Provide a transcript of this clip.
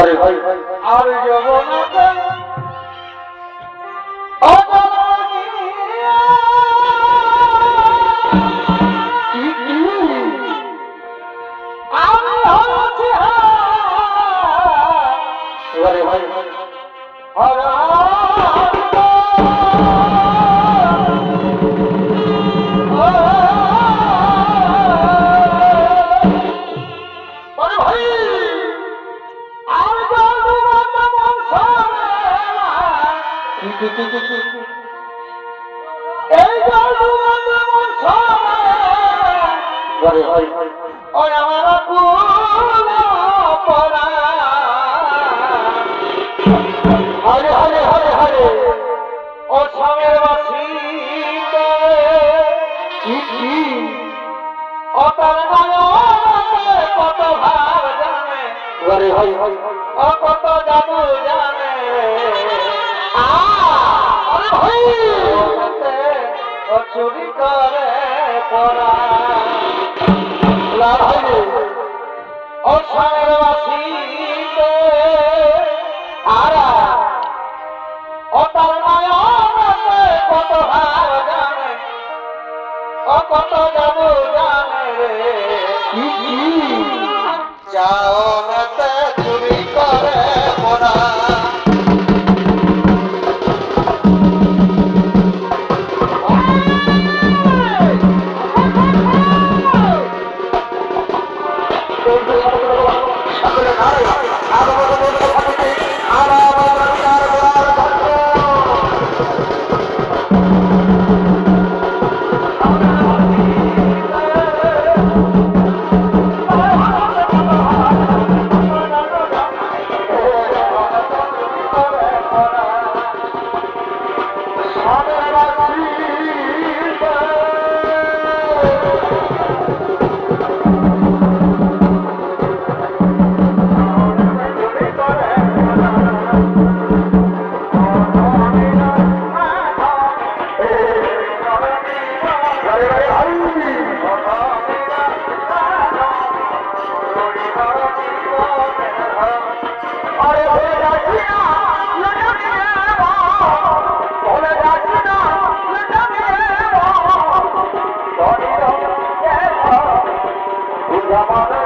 করে আর যবনাতে কি করে ভাই হরে হরে হরে হরে। ও স্বামীর কি ও তার কত ভাব জানে। ও কত জাদু জানে। চুরি করে পড়া ও সারের বাসি আর অটার মায়নে কত ভার জানে ও কত জানো জানে রে। যাও। Father.